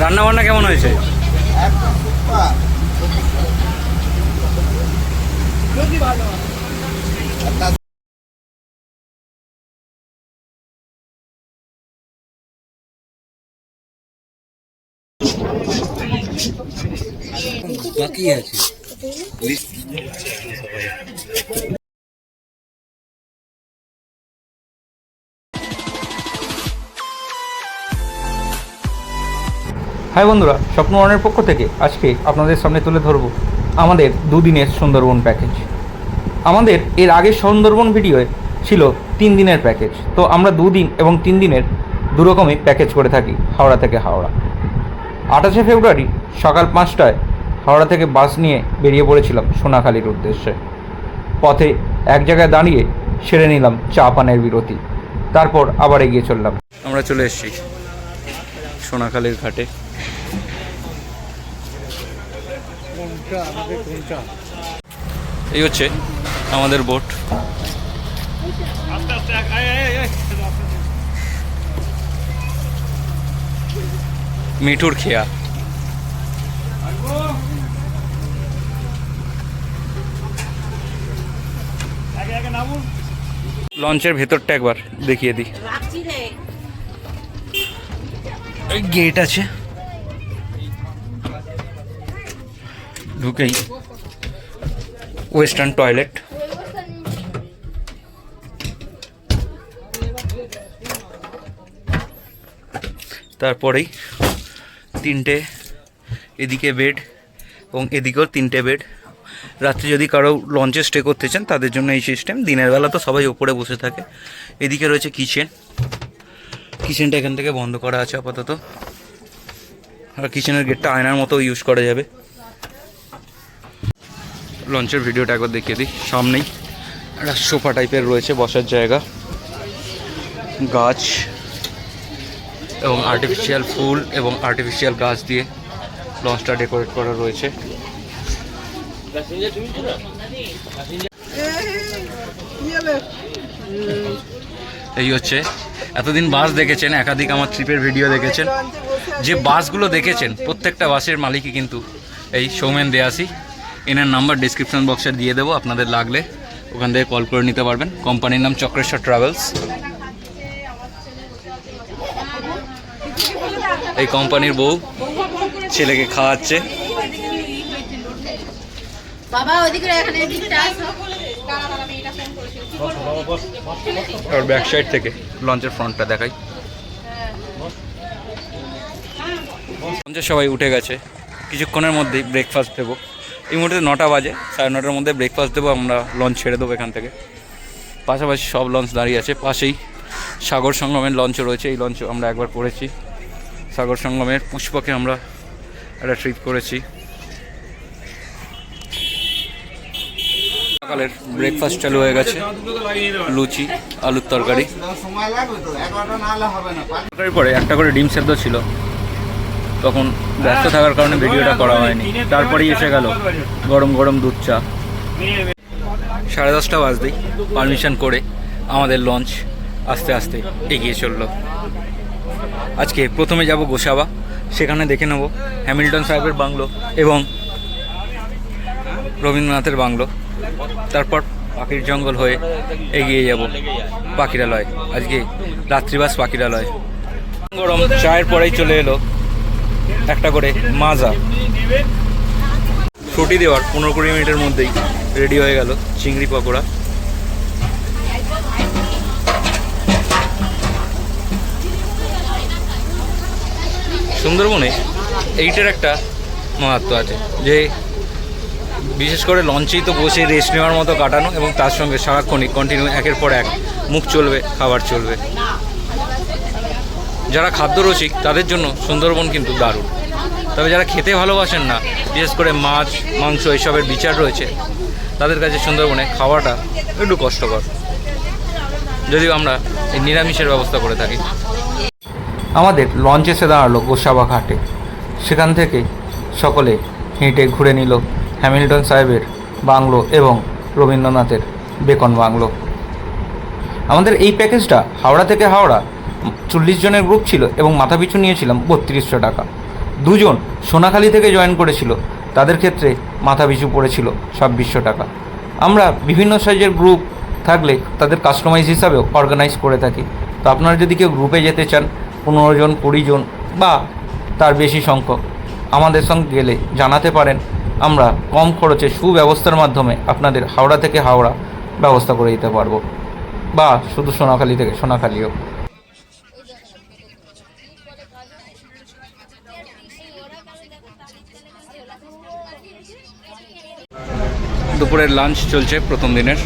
রান্না বান্না কেমন হয়েছে? বাকি আছে। হাই বন্ধুরা স্বপ্নবরণের পক্ষ থেকে আজকে আপনাদের সামনে তুলে ধরব আমাদের দুদিনের সুন্দরবন প্যাকেজ। আমাদের এর আগের সুন্দরবন ভিডিওয়ে ছিল তিন দিনের প্যাকেজ। তো আমরা দুদিন এবং তিন দিনের দুরকমই প্যাকেজ করে থাকি হাওড়া থেকে হাওড়া। আঠাশে ফেব্রুয়ারি সকাল পাঁচটায় হাওড়া থেকে বাস নিয়ে বেরিয়ে পড়েছিলাম সোনাখালির উদ্দেশ্যে। পথে এক জায়গায় দাঁড়িয়ে সেরে নিলাম চা পানের বিরতি। তারপর আবার এগিয়ে চললাম। আমরা চলে এসেছি সোনাখালির ঘাটে। এই হচ্ছে আমাদের বোট। মিঠুর খেয়া। লঞ্চের ভেতরটা একবার দেখিয়ে দিই। গেট আছে। ঢুকেই। ওয়েস্টার্ন টয়লেট তারপরেই তিনটে, এদিকে বেড এবং এদিকেও তিনটে বেড রাত্রে যদি কারও লঞ্চে স্টে করতে চান, তাদের জন্য এই সিস্টেম দিনের বেলা তো সবাই ওপরে বসে থাকে। এদিকে রয়েছে কিচেন কিচেনটা এখান থেকে বন্ধ করা আছে আপাতত। আর কিচেনের গেটটা আয়নার মতো ইউজ করা যাবে। লঞ্চের ভিডিওটা একবার দেখিয়ে দিই, সামনেই একটা সোফা টাইপের রয়েছে, বসার জায়গা, গাছ এবং আর্টিফিশিয়াল ফুল এবং আর্টিফিশিয়াল গাছ দিয়ে লঞ্চটা ডেকোরেট করা রয়েছে। এই হচ্ছে, এতদিন বাস দেখেছেন, একাধিক আমার ট্রিপের ভিডিও দেখেছেন। যে বাসগুলো দেখেছেন, প্রত্যেকটা বাসের মালিকই কিন্তু এই সৌমেন দেয়াসি। এনার নাম্বার ডিসক্রিপশন বক্সে দিয়ে দেবো আপনাদের লাগলে। ওখান থেকে কল করে নিতে পারবেন। কোম্পানির নাম চক্রেশ্বর ট্রাভেলস এই কোম্পানির বউ ছেলেকে খাওয়াচ্ছে। আর ব্যাক সাইড থেকে লঞ্চের ফ্রন্টটা দেখাই। লঞ্চের সবাই উঠে গেছে। কিছুক্ষণের মধ্যেই ব্রেকফাস্ট দেবো। এই মুহূর্তে নটা বাজে সাড়ে নটার মধ্যে ব্রেকফাস্ট দেবো আমরা লঞ্চ ছেড়ে দেবো এখান থেকে। পাশাপাশি সব লঞ্চ দাঁড়িয়ে আছে পাশেই সাগর সঙ্গমের লঞ্চও রয়েছে এই লঞ্চ আমরা একবার পড়েছি সাগর সঙ্গমের পুষ্পকে আমরা একটা ট্রিপ করেছি। সকালের ব্রেকফাস্ট চালু হয়ে গেছে লুচি আলুর তরকারি। তরকারির পরে একটা করে ডিম সেদ্ধ ছিল। তখন ব্যস্ত থাকার কারণে ভিডিওটা করা হয়নি। তারপরেই এসে গেল গরম গরম দুধ চা। সাড়ে দশটা বাজতেই পারমিশন করে আমাদের লঞ্চ আস্তে আস্তে এগিয়ে চলল। আজকে প্রথমে যাব গোসাবা, সেখানে দেখে নেব হ্যামিল্টন সাহেবের বাংলো এবং রবীন্দ্রনাথের বাংলো। তারপর পাখির জঙ্গল হয়ে এগিয়ে যাব পাখিরালয়। আজকে রাত্রিবাস পাখিরালয়। গরম, চায়ের পরেই চলে এলো একটা করে মাজা। ছুটি দেওয়ার পনেরো কুড়ি মিনিটের মধ্যেই রেডি হয়ে গেল চিংড়ি পকোড়া। সুন্দরবনে এইটার একটা মাহাত্ম আছে, যে বিশেষ করে লঞ্চেই তো বসে রেস্ট নেওয়ার মতো কাটানো এবং তার সঙ্গে সারাক্ষণই কন্টিনিউ একের পর এক মুখ চলবে, খাবার চলবে। যারা খাদ্য রসিক তাদের জন্য সুন্দরবন কিন্তু দারুণ। তবে যারা খেতে ভালোবাসেন না, বিশেষ করে মাছ, মাংস এইসবের বিচার রয়েছে, তাদের কাছে সুন্দরবনে খাওয়াটা একটু কষ্টকর। যদিও আমরা এই নিরামিষের ব্যবস্থা করে থাকি। আমাদের লঞ্চ এসে দাঁড়াল গোসাবা ঘাটে। সেখান থেকে সকলে হেঁটে ঘুরে নিল হ্যামিল্টন সাহেবের বাংলো এবং রবীন্দ্রনাথের বেকন বাংলো। আমাদের এই প্যাকেজটা হাওড়া থেকে হাওড়া চল্লিশ জনের গ্রুপ ছিল এবং মাথাপিছু নিয়েছিলাম বত্রিশশো টাকা। দুজন সোনাখালি থেকে জয়েন করেছিল। তাদের ক্ষেত্রে মাথা পিছু পড়েছিল ছাব্বিশশো টাকা। আমরা বিভিন্ন সাইজের গ্রুপ থাকলে তাদের কাস্টমাইজ হিসাবেও অর্গানাইজ করে থাকি। তো আপনারা যদি কেউ গ্রুপে যেতে চান, পনেরো জন, কুড়ি জন বা তার বেশি সংখ্যক, আমাদের সঙ্গে গেলে জানাতে পারেন। আমরা কম খরচে সুব্যবস্থার মাধ্যমে আপনাদের হাওড়া থেকে হাওড়া ব্যবস্থা করে দিতে পারব। বা শুধু সোনাখালি থেকে সোনাখালিও দুপুরের লাঞ্চ চলছে প্রথম দিনের।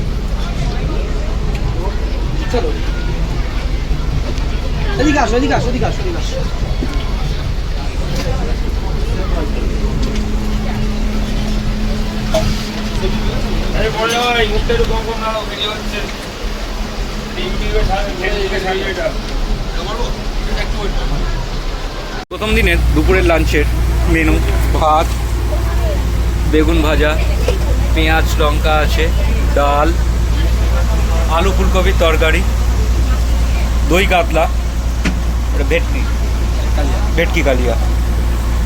প্রথম দিনের দুপুরের লাঞ্চের মেনু ভাত বেগুন ভাজা পেঁয়াজ, লঙ্কা আছে, ডাল, আলু ফুলকপির তরকারি, দই কাতলা ভেটকি ভেটকি কালিয়া।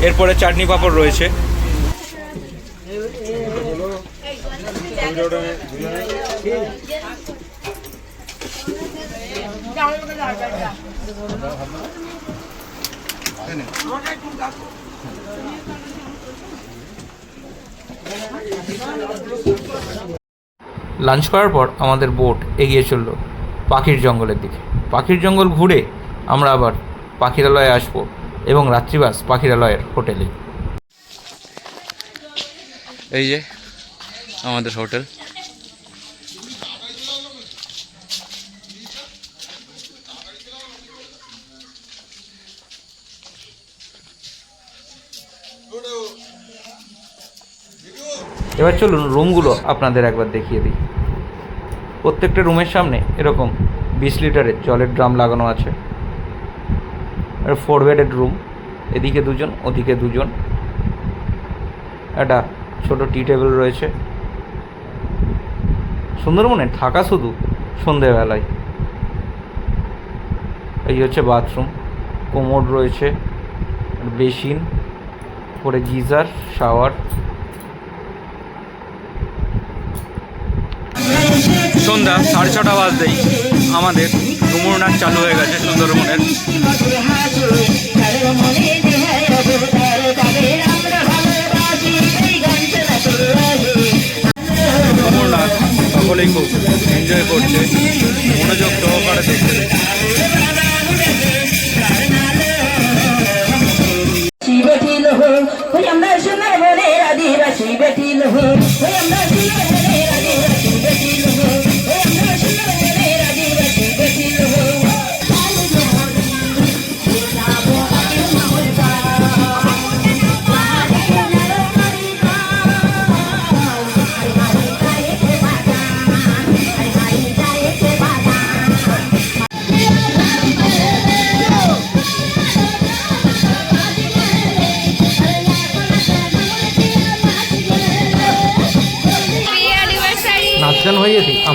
এরপরে চাটনি পাঁপড় রয়েছে। লাঞ্চ করার পর আমাদের বোট এগিয়ে চলল পাখির জঙ্গলের দিকে। পাখির জঙ্গল ঘুরে আমরা আবার পাখিরালয়ে আসব এবং রাত্রিবাস পাখিরালয়ের হোটেলে। এই যে, আমাদের হোটেল। এবার চলুন রুমগুলো আপনাদের একবার দেখিয়ে দিই। প্রত্যেকটা রুমের সামনে এরকম বিশ লিটারের জলের ড্রাম লাগানো আছে। ফোর বেডেড রুম এদিকে দুজন, ওদিকে দুজন। একটা ছোট টি টেবিল রয়েছে। সুন্দরবনে থাকা শুধু সন্ধেবেলায়। এই হচ্ছে বাথরুম কোমোড রয়েছে বেসিন পরে গিজার শাওয়ার সন্ধ্যা সাড়ে ছটা বাজতেই আমাদের ঘুমুর নাচ চালু হয়ে গেছে সুন্দরবনের।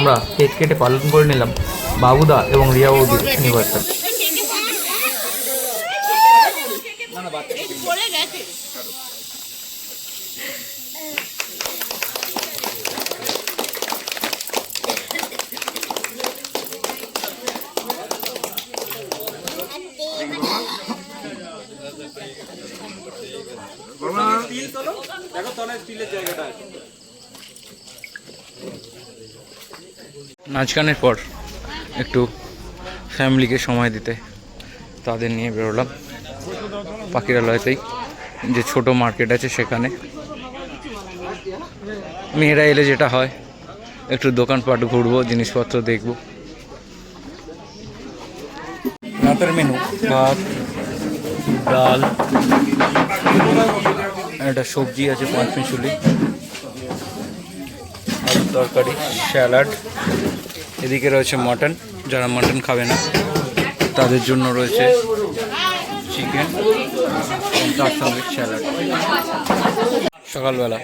আমরা কেক কেটে পালন করে নিলাম। বাবুদা এবং রিয়া বৌদির অ্যানিভার্সারি নাচ গানের পর একটু ফ্যামিলিকে সময় দিতে তাদের নিয়ে বেরোলাম পাখিরালয়তেই। যে ছোট মার্কেট আছে সেখানে। মেয়েরা এলে যেটা হয়, একটু দোকানপাট ঘুরবো, জিনিসপত্র দেখব। রাতের মেনু ভাত, ডাল, একটা সবজি আছে পাঁচ মিশুলি তরকারি, স্যালাড। এদিকে রয়েছে মটন, যারা মটন খাবে না, তাদের জন্য রয়েছে চিকেন তার সঙ্গে স্যালাড। সকালবেলা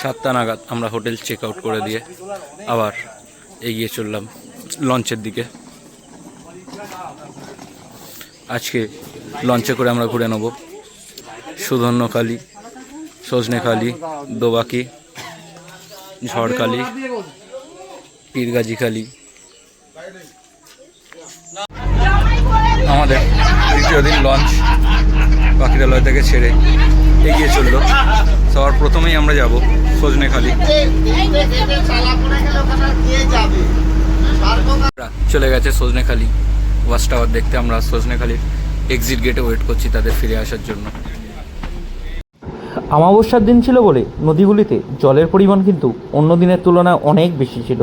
সাতটা নাগাদ আমরা হোটেল চেক আউট করে দিয়ে আবার এগিয়ে চললাম লঞ্চের দিকে। আজকে লঞ্চে করে আমরা ঘুরে নেব। সুধন্যখালি, সজনেখালি, দোবাকি ঝড়খালি পীরগাজিখালি। আমাদের দ্বিতীয় দিন লঞ্চ পাখিরালয় থেকে ছেড়ে এগিয়ে চলল। সবার প্রথমেই আমরা যাব সজনেখালি। চলে গেছে সজনেখালি। ওয়াচ টাওয়ার দেখতে আমরা সজনেখালির এক্সিট গেটে ওয়েট করছি তাদের ফিরে আসার জন্য। অমাবস্যার দিন ছিল বলে নদীগুলিতে জলের পরিমাণ কিন্তু অন্য দিনের তুলনায় অনেক বেশি ছিল।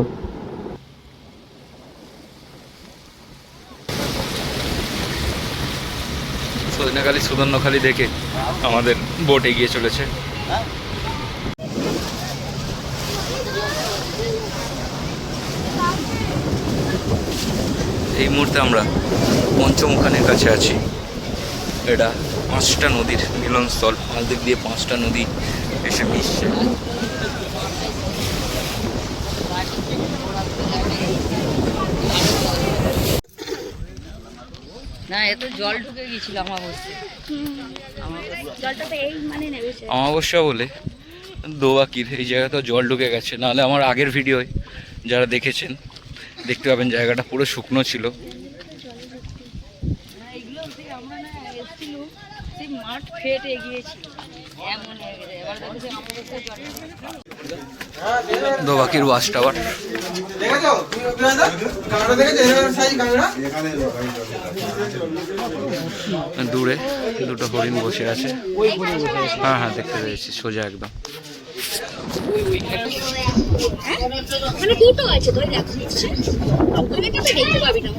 সুবর্ণখালি দেখে আমাদের বোট এগিয়ে চলেছে। এই মুহূর্তে আমরা পঞ্চমুখানের কাছে আছি। এটা পাঁচটা নদীর মিলনস্থল পাঁচ দিক দিয়ে পাঁচটা নদী এসে মিশছে। না এত জল ঢুকে মানে নেমেছে অমাবস্যা বলে দোবাকির এই জায়গাটা জল ঢুকে গেছে। নাহলে আমার আগের ভিডিওয় যারা দেখেছেন দেখতে পাবেন জায়গাটা পুরো শুকনো ছিল এইগুলো সেই আমরা না এসেছিল সেই মাঠ ফেটে গিয়েছিল এমন হয়ে গেছে। এবার দেখো আমাদের দোবাকির ওয়াচ টাওয়ার তুমি বিহানদা দেখেছ এর সাইজ ক্যামেরা দূরে দুটো হরিণ বসে আছে। হ্যাঁ হ্যাঁ দেখতে পেয়েছি। সোজা একদম। মানে দেখতে পাবি না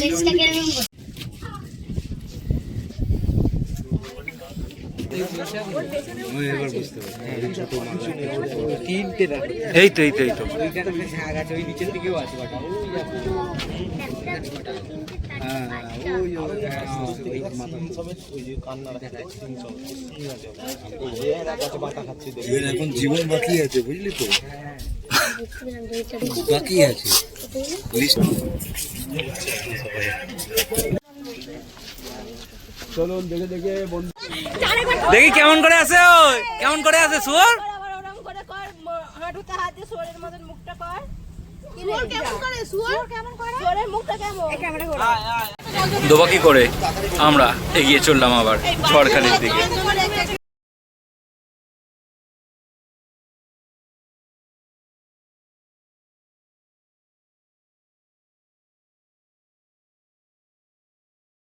লেজটা কেমন এই তো এই তো এই তো। এখন জীবন বাকি আছে বুঝলি তো? বাকি আছে। চলুন দেখে দেখে দেখি কেমন করে আছে ওই, কেমন করে আছে সুর করে? আমরা এগিয়ে চললাম আবার ঝড়খালির দিকে।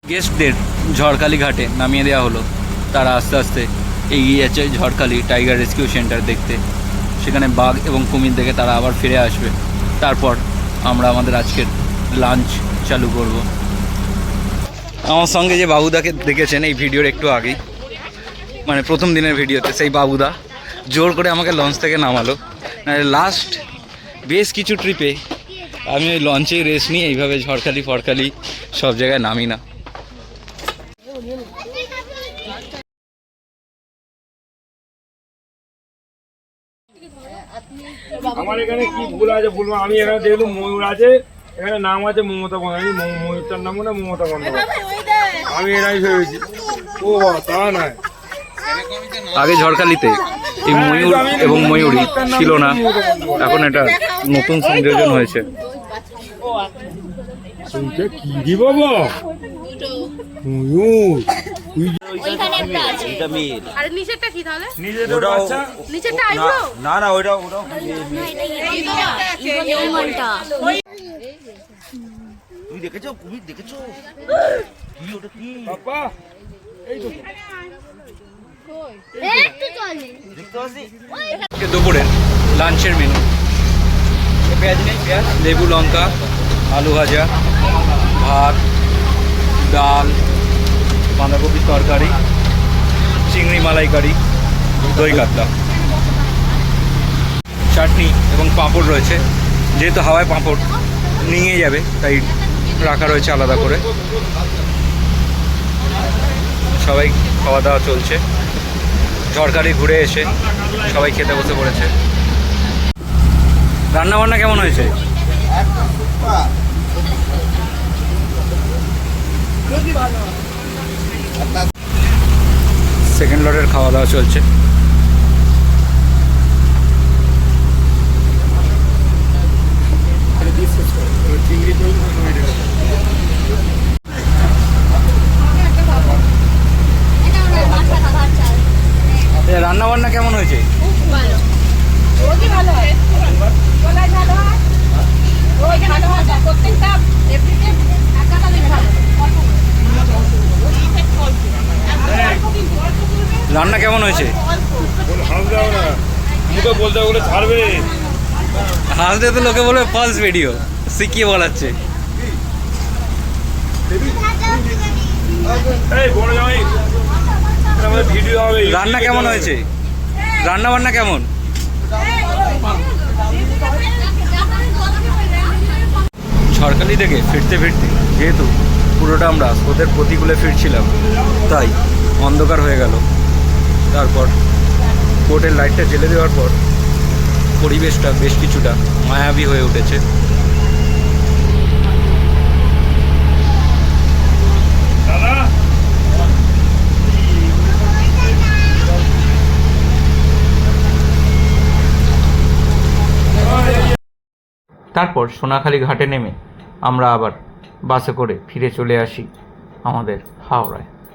গেস্টদের ঝড়খালি ঘাটে নামিয়ে দেওয়া হলো। তারা আস্তে আস্তে এগিয়ে যাচ্ছে ঝড়খালি টাইগার রেস্কিউ সেন্টার দেখতে। সেখানে বাঘ এবং কুমির দেখে তারা আবার ফিরে আসবে। তারপর আমরা আমাদের আজকের লাঞ্চ চালু করব। আমার সঙ্গে যে বাবুদাকে দেখেছেন, এই ভিডিওর একটু আগেই। মানে প্রথম দিনের ভিডিওতে, সেই বাবুদা জোর করে আমাকে লঞ্চ থেকে নামালো। লাস্ট বেশ কিছু ট্রিপে আমি ওই লঞ্চেই রেস্ট নিয়ে এইভাবে ঝড়খালি, ফড়খালি সব জায়গায় নামি না। আমার এখানে কি ভুল আছে ভুল আমি এখানে দেখলাম ময়ূর আছে এখানে নাম আছে মমতা বন্দ্যোপাধ্যায়। আমি ময়ূরটার নাম না মমতা বন্দ্যোপাধ্যায়। আমি এরাই ভেবেছি। ও বাবা, তা নয়। আগে ঝড়খালিতে এই ময়ূর এবং ময়ূরী ছিল না। এখন এটা নতুন সংযোজন হয়েছে। শুনছে কি বাবা ময়ূর। ওইখানে একটা আছে। আর নিচেরটা কি তাহলে? নিজেদের বাচ্চা? নিচেরটা আইব্রো না না ওইটা ওটা ইগলটা তুমি দেখেছ? কুমির দেখেছ? কি ওটা কি? বাবা এই তো। দুপুরে লাঞ্চের মেনু পেঁয়াজ নেই পেঁয়াজ? লেবু লঙ্কা আলু ভাজা ভাত ডাল বাঁধাকপির তরকারি চিংড়ি মালাইকারি দই কাতলা। চাটনি এবং পাঁপড় রয়েছে। যেহেতু হাওয়ায় পাঁপড় নিয়ে যাবে তাই রাখা রয়েছে আলাদা করে। সবাই খাওয়া দাওয়া চলছে। ঝড়খালি ঘুরে এসে সবাই খেতে বসে পড়েছে। রান্না বান্না কেমন হয়েছে? সেকেন্ড লটের খাওয়া দাওয়া চলছে রান্না বান্না কেমন হয়েছে রোজই ভালো হয় কোথায় ভালো হয় রোজ ভালো হয় প্রত্যেকটা এভরিডে একটা দিন ভালো রান্না কেমন হয়েছে? হাসলে তো লোকে বলবে ফলস ভিডিও শিখিয়ে বলাচ্ছে? রান্না কেমন হয়েছে? রান্না বান্না কেমন? সরকারি থেকে ফিরতে ফিরতে, যেহেতু পুরোটা আমরা স্রোতের প্রতিকূলে ফিরছিলাম, তাই অন্ধকার হয়ে গেল। তারপর বোটের লাইটটা জ্বেলে দেওয়ার পর পরিবেশটা বেশ কিছুটা মায়াবী হয়ে উঠেছে। তারপর সোনাখালি ঘাটে নেমে আমরা আবার বাসে করে ফিরে চলে আসি আমাদের হাওড়ায়।